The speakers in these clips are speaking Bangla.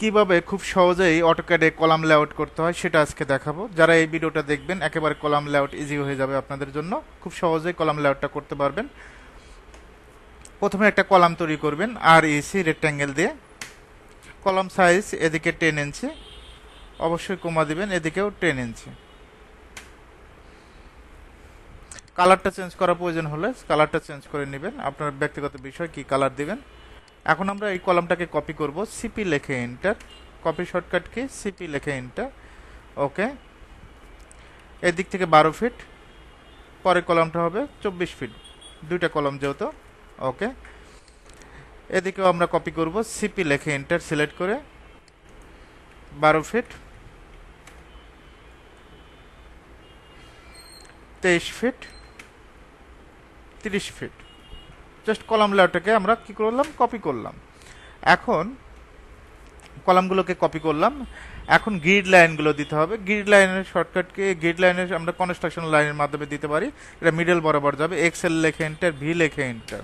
কীভাবে খুব সহজেই অটোক্যাডে কলাম লেআউট করতে হয় সেটা আজকে দেখাবো। যারা এই ভিডিওটা দেখবেন, একেবারে কলাম লেআউট ইজি হয়ে যাবে আপনাদের জন্য। খুব সহজেই কলাম লেআউটটা করতে পারবেন। প্রথমে একটা কলাম তৈরি করবেন আর ইসি রেক্ট্যাঙ্গেল দিয়ে। কলাম সাইজ এদিকে টেন ইঞ্চি অবশ্যই কমা দিবেন, এদিকেও টেন ইঞ্চি কালারটা চেঞ্জ করার প্রয়োজন হলে কালারটা চেঞ্জ করে নেবেন। আপনার ব্যক্তিগত বিষয় কি কালার দিবেন। এখন আমরা এই কলামটাকে কপি করব। সিপি লেখে এন্টার কপি শর্টকাট কি সিপি লেখে এন্টার ওকে এদিক থেকে বারো ফিট পরের কলামটা হবে চব্বিশ ফিট দুইটা কলম যেহেতু ওকে এদিকেও আমরা কপি করব সিপি লেখে এন্টার সিলেক্ট করে, বারো ফিট তেইশ ফিট তিরিশ ফিট জাস্ট কলাম লেআউটটাকে আমরা কি করলাম? কপি করলাম। এখন কলামগুলোকে কপি করলাম। এখন গ্রিড লাইনগুলো দিতে হবে। গ্রিড লাইনের শর্টকাটকে গ্রিড লাইনের আমরা কনস্ট্রাকশন লাইনের মাধ্যমে দিতে পারি। এটা মিডল বরাবর যাবে। এক্সেল লেখে এন্টার ভি লেখে এন্টার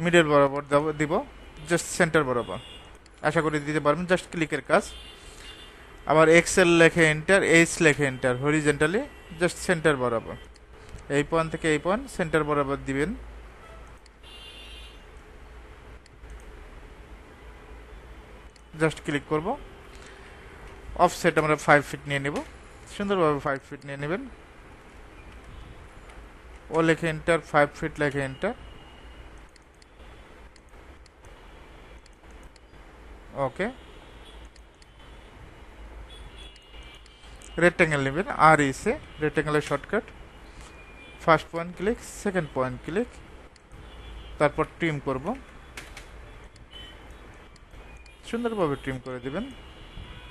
মিডল বরাবর যাব- দিব। জাস্ট সেন্টার বরাবর। আশা করি দিতে পারবেন। জাস্ট ক্লিকের কাজ। আবার এক্সেল লেখে এন্টার এইচ লেখে এন্টার হরিজেন্টালি জাস্ট সেন্টার বরাবর। এই পয়েন্ট থেকে এই পয়েন্ট সেন্টার বরাবর দিবেন। জাস্ট ক্লিক করব। অফসেট আমরা ফাইভ ফিট নিয়ে নেব। সুন্দরভাবে ফাইভ ফিট নিয়ে নেবেন। ও লেখে এন্টার ফাইভ ফিট লেখে এন্টার ওকে। রেক্টেঙ্গেল নেবেন R EC রেক্টেঙ্গেলের shortcut first point click second point click তারপর ট্রিম করব। সুন্দরভাবে ট্রিম করে দিবেন।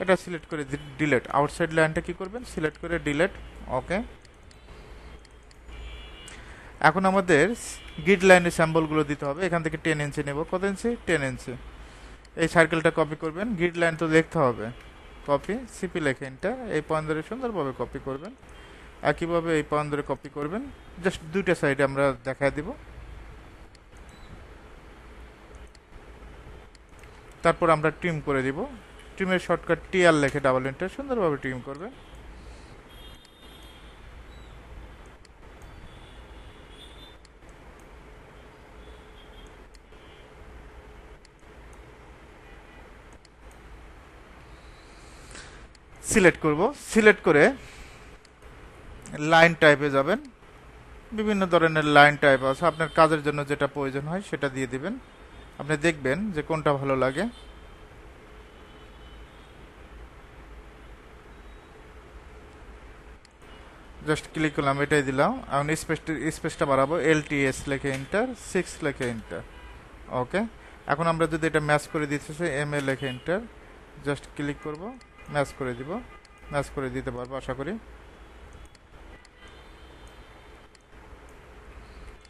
এটা সিলেক্ট করে ডিলেট আউটসাইড লাইনটা কি করবেন? সিলেক্ট করে ডিলেট ওকে এখন আমাদের গিড লাইনের স্যাম্বলগুলো দিতে হবে। এখান থেকে টেন ইঞ্চি নেব। কত ইঞ্চি টেন ইঞ্চি এই সার্কেলটা কপি করবেন। গ্রিড লাইন তো দেখতে হবে। কপি সিপি লেখেনটা এই পয়েন্ট ধরে সুন্দরভাবে কপি করবেন। একইভাবে এই পয়েন্ট ধরে কপি করবেন। জাস্ট দুইটা সাইডে আমরা দেখায় দিব। তারপর আমরা ট্রিম করে দিব। ট্রিমের শর্টকাট টিআর লেখে ডাবল এন্টার সুন্দরভাবে ট্রিম করবে সিলেক্ট করব। সিলেক্ট করে লাইন টাইপে যাবেন। বিভিন্ন ধরনের লাইন টাইপ আছে। আপনার কাজের জন্য যেটা প্রয়োজন হয় সেটা দিয়ে দিবেন। আপনি দেখবেন যে কোনটা ভালো লাগে। জাস্ট ক্লিক করলাম, এটাই দিলাম। এখন স্পেসটা স্পেসটা বাড়াবো এল টি এস লেখে এন্টার সিক্স লেখে এন্টার ওকে এখন আমরা যদি এটা ম্যাচ করে দিতে চাই এম এ লেখে এন্টার জাস্ট ক্লিক করব ম্যাচ করে দিব। ম্যাচ করে দিতে পারব, আশা করি।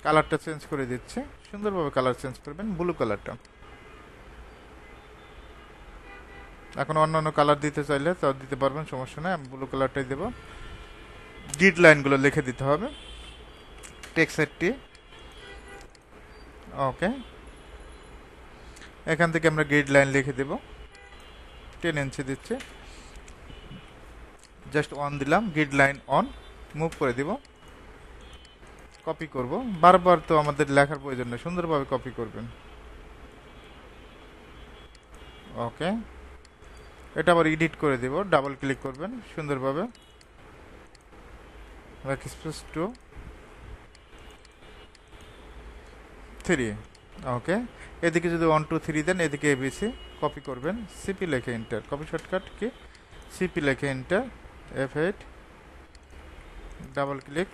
কালারটা চেঞ্জ করে দিচ্ছে। সুন্দরভাবে কালার চেঞ্জ করবেন ব্লু কালারটা এখন অন্য অন্য কালার দিতে চাইলে তাও দিতে পারবেন, সমস্যা নেই, আমি ব্লু কালারটাই দেবো। গ্রিড লাইনগুলো লিখে দিতে হবে টেক্সেটটি ওকে এখান থেকে আমরা গ্রিড লাইন লিখে দেব। টেন ইঞ্চি দিচ্ছে। জাস্ট অন দিলাম গ্রিড লাইন অন মুভ করে দিব। কপি করব। বারবার তো আমাদের লেখার প্রয়োজন নেই, সুন্দরভাবে কপি করবেন। ওকে এটা আবার এডিট করে দিব ডাবল ক্লিক করবেন সুন্দরভাবে। টু থ্রি ওকে এদিকে যদি ওয়ান টু থ্রি দেন, এদিকে এবিসি কপি করবেন। সিপি লেখে এন্টার কপি শর্টকাট কি? সিপি লেখে enter F eight double click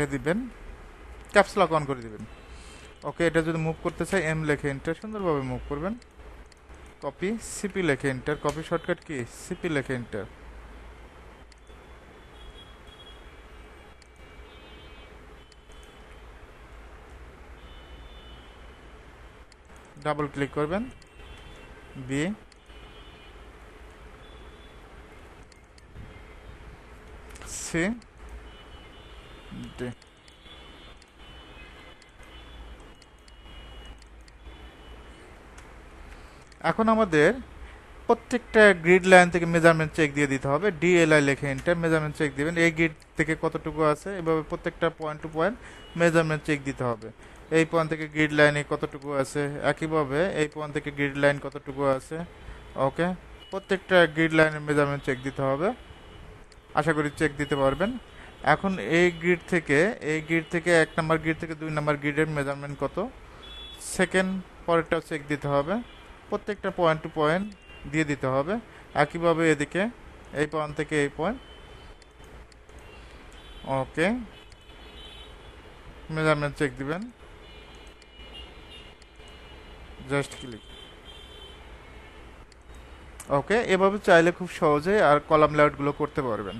এ দিবেন। ক্যাপস অন করে দিবেন। ওকে এটা যদি মুভ করতে চাই এম লেখে এন্টার সুন্দরভাবে মুভ করবেন। কপি সিপি লেখে এন্টার কপি শর্টকাট কি? সিপি লেখে এন্টার ডাবল ক্লিক করবেন। বি সি এখন আমাদের প্রত্যেকটা গ্রিড লাইন থেকে মেজারমেন্ট চেক দিয়ে দিতে হবে। ডিএলআই লেখে এন্টার মেজারমেন্ট চেক দিবেন। এই গ্রিড থেকে কতটুকু আছে, এভাবে প্রত্যেকটা point to point measurement check দিতে হবে। এই পয়েন্ট থেকে গ্রিড লাইনে কতটুকু আছে, একইভাবে এই পয়েন্ট থেকে গ্রিড লাইন কতটুকু আছে ওকে প্রত্যেকটা গ্রিড লাইনের মেজারমেন্ট চেক দিতে হবে। আশা করি চেক দিতে পারবেন। এখন এই গ্রিড থেকে এই গ্রিড থেকে এক নাম্বার গ্রিড থেকে দুই নাম্বার গ্রিডের মেজারমেন্ট কত? সেকেন্ড পরেরটাও চেক দিতে হবে। প্রত্যেকটা পয়েন্ট টু পয়েন্ট দিয়ে দিতে হবে। একইভাবে এদিকে, এই পয়েন্ট থেকে এই পয়েন্ট ওকে মেজারমেন্ট চেক দিবেন। জাস্ট ক্লিক ওকে এভাবে চাইলে খুব সহজে আর কলাম লেআউটগুলো করতে পারবেন।